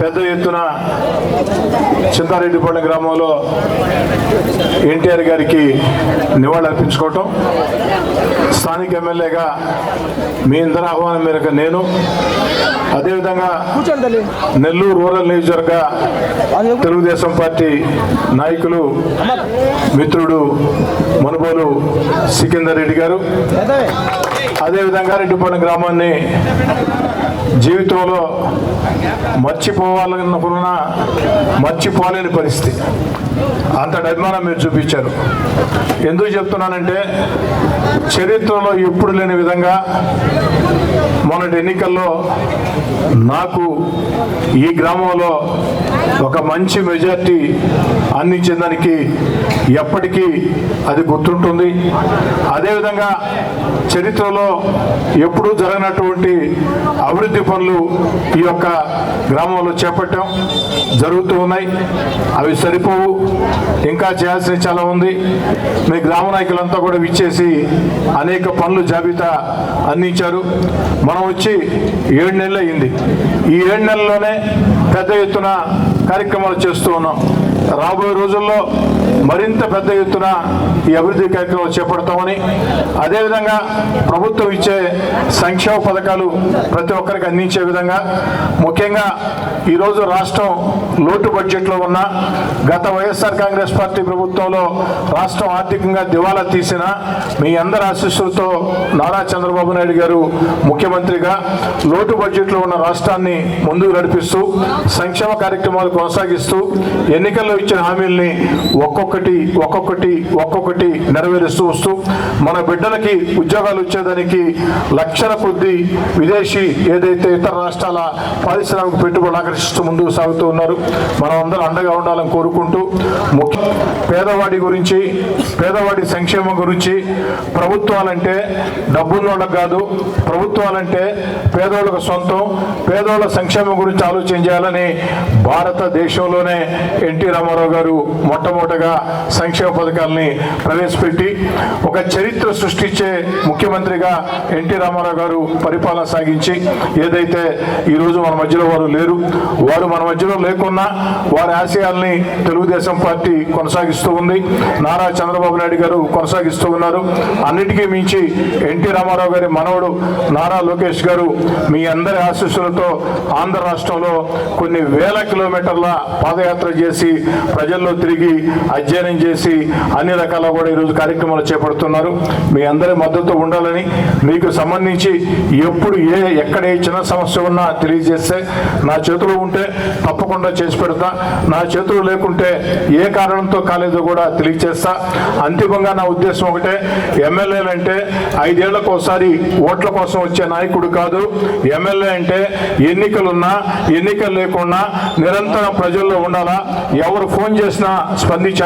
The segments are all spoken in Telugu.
పెద్ద ఎత్తున చింతారెడ్డిపల్లి గ్రామంలో ఎన్టీఆర్ గారికి నివాళులర్పించుకోవటం స్థానిక ఎమ్మెల్యేగా మీ అందరి ఆహ్వానం మేరకు నేను అదేవిధంగా నెల్లూరు రూరల్ నియోజకవర్గ తెలుగుదేశం పార్టీ నాయకులు మిత్రుడు మనుబోలు సికిందర్ రెడ్డి గారు. అదేవిధంగా రెడ్డిపాలెం గ్రామాన్ని జీవితంలో మర్చిపోవాలనుకున్న మర్చిపోలేని పరిస్థితి. అంతటి అభిమానం మీరు చూపించారు. ఎందుకు చెప్తున్నానంటే చరిత్రలో ఎప్పుడు లేని విధంగా మొన్నటి ఎన్నికల్లో నాకు ఈ గ్రామంలో ఒక మంచి మెజార్టీ అందించేదానికి ఎప్పటికీ అది గుర్తుంటుంది. అదేవిధంగా చరిత్రలో ఎప్పుడూ జరగనటువంటి అభివృద్ధి పనులు ఈ యొక్క గ్రామంలో చేపట్టాం. జరుగుతూ ఉన్నాయి. అవి సరిపోవు. ఇంకా చేయాల్సిన చాలా ఉంది. మీ గ్రామ నాయకులంతా కూడా విచ్చేసి అనేక పనులు జాబితా అందించారు. మనం వచ్చి ఏడు నెలలు అయింది. ఈ ఏడు నెలల్లోనే పెద్ద ఎత్తున కార్యక్రమాలు చేస్తూ ఉన్నాం. రాబోయే రోజుల్లో మరింత పెద్ద ఎత్తున ఈ అభివృద్ధి కార్యక్రమాలు చేపడతామని అదేవిధంగా ప్రభుత్వం ఇచ్చే సంక్షేమ పథకాలు ప్రతి ఒక్కరికి అందించే విధంగా ముఖ్యంగా ఈరోజు రాష్ట్రం లోటు బడ్జెట్లో ఉన్న గత వైఎస్ఆర్ కాంగ్రెస్ పార్టీ ప్రభుత్వంలో రాష్ట్రం ఆర్థికంగా దివాలా తీసిన మీ అందరి ఆశీస్సులతో నారా చంద్రబాబు నాయుడు గారు ముఖ్యమంత్రిగా లోటు బడ్జెట్లో ఉన్న రాష్ట్రాన్ని ముందుకు నడిపిస్తూ సంక్షేమ కార్యక్రమాలు కొనసాగిస్తూ ఎన్నికల్లో ఇచ్చిన హామీల్ని ఒక్కొక్క ఒక్కొక్కటి ఒక్కొక్కటి ఒక్కొక్కటి నెరవేరుస్తూ వస్తూ మన బిడ్డలకి ఉద్యోగాలు వచ్చేదానికి లక్షల కొద్ది విదేశీ ఏదైతే ఇతర రాష్ట్రాల పారిశ్రామిక పెట్టుబడులు ఆకర్షిస్తూ ముందుకు సాగుతూ ఉన్నారు మనం అందరం అండగా ఉండాలని కోరుకుంటూ ముఖ్య పేదవాడి గురించి పేదవాడి సంక్షేమం గురించి ప్రభుత్వాలంటే డబ్బున్నోళ్ళకి కాదు ప్రభుత్వాలంటే పేదోళ్ళకు సొంతం పేదోళ్ళ సంక్షేమం గురించి ఆలోచన చేయాలని భారతదేశంలోనే ఎన్టీ రామారావు గారు మొట్టమొదటగా సంక్షేమ పథకాలని ప్రవేశపెట్టి ఒక చరిత్ర సృష్టించే ముఖ్యమంత్రిగా ఎన్టీ రామారావు గారు పరిపాలన సాగించి ఏదైతే ఈరోజు మన మధ్యలో వారు లేరు వారు మన మధ్యలో లేకున్నా వారి ఆశయాల్ని తెలుగుదేశం పార్టీ కొనసాగిస్తూ ఉంది. నారా చంద్రబాబు నాయుడు గారు కొనసాగిస్తూ ఉన్నారు. అన్నిటికీ మించి ఎన్టీ రామారావు గారి మనవడు నారా లోకేష్ గారు మీ అందరి ఆశీస్సులతో ఆంధ్ర రాష్ట్రంలో కొన్ని వేల కిలోమీటర్ల పాదయాత్ర చేసి ప్రజల్లో తిరిగి అధ్యయనం చేసి అన్ని రకాల కూడా ఈరోజు కార్యక్రమాలు చేపడుతున్నారు. మీ అందరి మద్దతు ఉండాలని మీకు సంబంధించి ఎప్పుడు ఏ ఎక్కడ ఏ చిన్న సమస్య ఉన్నా తెలియజేస్తే నా చేతిలో ఉంటే తప్పకుండా చేసి పెడతా. నా చేతిలో లేకుంటే ఏ కారణంతో కాలేదో కూడా తెలియజేస్తా. అంతిమంగా నా ఉద్దేశం ఒకటే ఎమ్మెల్యేలు అంటే ఐదేళ్ళకు ఒకసారి ఓట్ల కోసం వచ్చే నాయకుడు కాదు. ఎమ్మెల్యే అంటే ఎన్నికలున్నా ఎన్నికలు లేకున్నా నిరంతరం ప్రజల్లో ఉండాలా. ఎవరు ఫోన్ చేసినా స్పందించాలి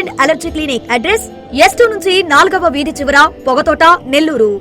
and allergy clinic address yes నుంచి నాలుగవ వీధి చివర పొగతోట నెల్లూరు.